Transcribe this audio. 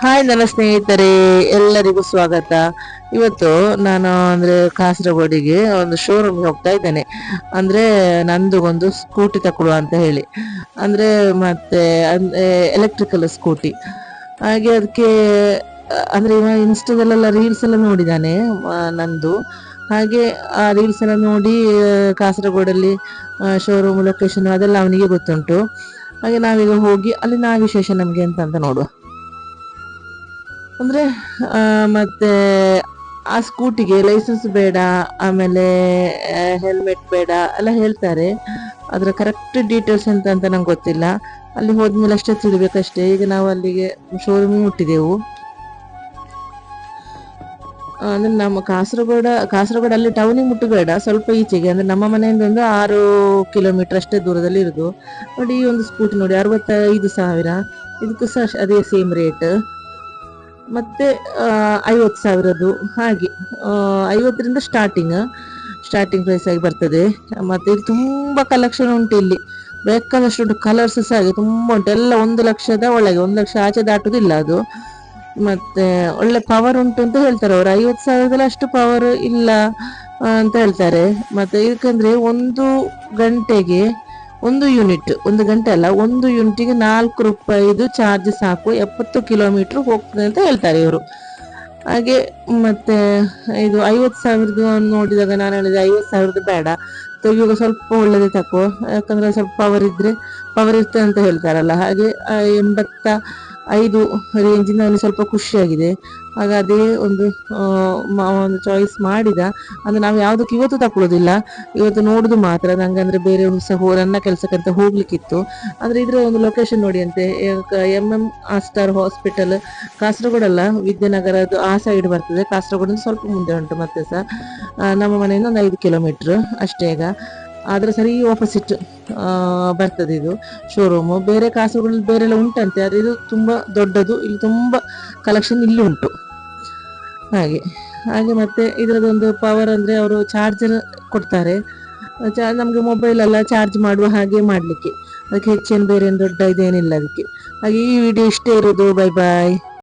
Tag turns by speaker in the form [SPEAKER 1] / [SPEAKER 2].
[SPEAKER 1] Hi ನನ್ನ ಸ್ನೇಹಿತರೆ. ಎಲ್ಲರಿಗೂ ಸ್ವಾಗತ. ಇವತ್ತು ನಾನು ಅಂದ್ರೆ ಕಾಸರಗೋಡಿಗೆ ಒಂದು ಶೋರೂಮ್ಗೆ ಹೋಗ್ತಾ ಇದ್ದೇನೆ. ಅಂದ್ರೆ ನಂದು ಒಂದು ಸ್ಕೂಟಿ ತಕೊಳ್ಳುವ ಅಂತ ಹೇಳಿ. ಅಂದ್ರೆ ಮತ್ತೆ ಎಲೆಕ್ಟ್ರಿಕಲ್ ಸ್ಕೂಟಿ. ಹಾಗೆ ಅದಕ್ಕೆ, ಅಂದ್ರೆ ಇವ ಇನ್ಸ್ಟಾದಲ್ಲೆಲ್ಲ ರೀಲ್ಸ್ ಎಲ್ಲ ನೋಡಿದ್ದಾನೆ ನಂದು. ಹಾಗೆ ಆ ರೀಲ್ಸ್ ಎಲ್ಲ ನೋಡಿ, ಕಾಸರಗೋಡಲ್ಲಿ ಶೋರೂಮ್ ಲೊಕೇಶನ್ ಅದೆಲ್ಲ ಅವನಿಗೆ ಗೊತ್ತುಂಟು. ಹಾಗೆ ನಾವೀಗ ಹೋಗಿ ಅಲ್ಲಿ ನಾ ವಿಶೇಷ ನಮಗೆ ಅಂತ ಅಂತ ನೋಡುವ. ಅಂದ್ರೆ ಮತ್ತೆ ಆ ಸ್ಕೂಟಿಗೆ ಲೈಸೆನ್ಸ್ ಬೇಡ, ಆಮೇಲೆ ಹೆಲ್ಮೆಟ್ ಬೇಡ, ಎಲ್ಲ ಹೇಳ್ತಾರೆ. ಅದರ ಕರೆಕ್ಟ್ ಡೀಟೇಲ್ಸ್ ಎಂತ ಅಂತ ನಂಗೆ ಗೊತ್ತಿಲ್ಲ. ಅಲ್ಲಿ ಹೋದ್ಮೇಲೆ ಅಷ್ಟೇ ತಿಳಿಬೇಕಷ್ಟೇ. ಈಗ ನಾವು ಅಲ್ಲಿಗೆ ಶೋರೂಮ್ ಮುಟ್ಟಿದೆವು. ಅಂದ್ರೆ ನಮ್ಮ ಕಾಸರಗೋಡ ಕಾಸರಗೋಡ ಅಲ್ಲಿ ಟೌನಿಗೆ ಮುಟ್ಟಬೇಡ. ಸ್ವಲ್ಪ ಈಚೆಗೆ. ಅಂದ್ರೆ ನಮ್ಮ ಮನೆಯಿಂದ ಒಂದು ಆರು ಕಿಲೋಮೀಟರ್ ಅಷ್ಟೇ ದೂರದಲ್ಲಿ ಇರುದು. ನೋಡಿ ಈ ಒಂದು ಸ್ಕೂಟಿ ನೋಡಿ, ಅರವತ್ತೈದು ಸಾವಿರ. ಇದಕ್ಕೂ ಸಹ ಅದೇ ಸೇಮ್ ರೇಟ್ ಮತ್ತೆ ಐವತ್ತು ಸಾವಿರದ್ದು ಹಾಗೆ. ಐವತ್ತರಿಂದ ಸ್ಟಾರ್ಟಿಂಗ್ ಸ್ಟಾರ್ಟಿಂಗ್ ಪ್ರೈಸ್ ಆಗಿ ಬರ್ತದೆ. ಮತ್ತೆ ಇಲ್ಲಿ ತುಂಬ ಕಲೆಕ್ಷನ್ ಉಂಟು ಇಲ್ಲಿ. ಬೇಕಾದಷ್ಟು ಉಂಟು ಕಲರ್ಸ್ ಸಹ ಹಾಗೆ ತುಂಬ ಉಂಟು. ಎಲ್ಲ ಒಂದು ಲಕ್ಷದ ಒಳಗೆ, ಒಂದು ಲಕ್ಷ ಆಚೆ ದಾಟುದಿಲ್ಲ ಅದು. ಮತ್ತೆ ಒಳ್ಳೆ ಪವರ್ ಉಂಟು ಅಂತ ಹೇಳ್ತಾರೆ ಅವರು. ಐವತ್ತು ಸಾವಿರದಲ್ಲಿ ಅಷ್ಟು ಪವರ್ ಇಲ್ಲ ಅಂತ ಹೇಳ್ತಾರೆ. ಮತ್ತೆ ಇದಕ್ಕಂದ್ರೆ ಒಂದು ಗಂಟೆಗೆ ಒಂದು ಯೂನಿಟ್ ಒಂದು ಗಂಟೆ ಅಲ್ಲ, ಒಂದು ಯೂನಿಟ್ಗೆ ನಾಲ್ಕು ರೂಪಾಯಿದು ಚಾರ್ಜ್ ಸಾಕು, ಎಪ್ಪತ್ತು ಕಿಲೋಮೀಟರ್ ಹೋಗ್ತದೆ ಅಂತ ಹೇಳ್ತಾರೆ ಇವರು. ಹಾಗೆ ಮತ್ತೆ ಇದು ಐವತ್ತು ಸಾವಿರದ್ದು ನೋಡಿದಾಗ ನಾನು ಹೇಳಿದೆ, ಐವತ್ತು ಸಾವಿರದ್ದು ಬೇಡ. ಇವಾಗ ಸ್ವಲ್ಪ ಒಳ್ಳೇದೇ ತಕೋ, ಯಾಕಂದ್ರೆ ಸ್ವಲ್ಪ ಪವರ್ ಇದ್ರೆ ಪವರ್ ಇರ್ತದೆ ಅಂತ ಹೇಳ್ತಾರಲ್ಲ. ಹಾಗೆ ಎಂಬತ್ತ ಐದು ರೇಂಜಿನ ಅವನಿಗೆ ಸ್ವಲ್ಪ ಖುಷಿಯಾಗಿದೆ. ಆಗ ಅದೇ ಒಂದು ಒಂದು ಚಾಯ್ಸ್ ಮಾಡಿದ. ಅಂದ್ರೆ ನಾವು ಯಾವುದಕ್ಕೆ ಇವತ್ತು ತಕೊಳ್ಳೋದಿಲ್ಲ. ಇವತ್ತು ನೋಡುದು ಮಾತ್ರ. ನಂಗೆ ಅಂದ್ರೆ ಬೇರೆ ಹೊಸ ಹೋ- ನನ್ನ ಕೆಲಸಕ್ಕಂತ ಹೋಗ್ಲಿಕ್ಕಿತ್ತು. ಅಂದ್ರೆ ಇದರ ಒಂದು ಲೊಕೇಶನ್ ನೋಡಿ ಅಂತೆ. ಎಂ ಎಂ ಆಸ್ಟಾರ್ ಹಾಸ್ಪಿಟಲ್ ಕಾಸರಗೋಡಲ್ಲ ವಿದ್ಯಾನಗರದ್ದು ಆ ಸೈಡ್ ಬರ್ತದೆ. ಕಾಸರಗೋಡಿಂದ ಸ್ವಲ್ಪ ಮುಂದೆ ಉಂಟು ಮತ್ತೆ ಸಹ ನಮ್ಮ ಮನೆಯಿಂದ ಒಂದು ಐದು ಕಿಲೋಮೀಟರ್ ಅಷ್ಟೇ ಈಗ. ಆದ್ರೆ ಸರಿ ಆಪೋಸಿಟ್ ಬರ್ತದೆ ಇದು ಶೋರೂಮು ಬೇರೆ ಕಾಸುಗಳು ಬೇರೆಲ್ಲ ಉಂಟಂತೆ, ಆದ್ರೆ ಇದು ತುಂಬಾ ದೊಡ್ಡದು, ಇಲ್ಲಿ ತುಂಬಾ ಕಲೆಕ್ಷನ್ ಇಲ್ಲಿ ಉಂಟು. ಹಾಗೆ ಹಾಗೆ ಮತ್ತೆ ಇದರದೊಂದು ಪವರ್ ಅಂದ್ರೆ ಅವರು ಚಾರ್ಜರ್ ಕೊಡ್ತಾರೆ. ಚಾ- ನಮಗೆ ಮೊಬೈಲ್ ಎಲ್ಲ ಚಾರ್ಜ್ ಮಾಡುವ ಹಾಗೆ ಮಾಡಲಿಕ್ಕೆ. ಅದಕ್ಕೆ ಹೆಚ್ಚೇನು ಬೇರೆ ಏನು ದೊಡ್ಡ ಇದೇನಿಲ್ಲ ಅದಕ್ಕೆ. ಹಾಗೆ ಈ ವಿಡಿಯೋ ಇಷ್ಟೇ ಇರೋದು ಬೈ ಬಾಯ್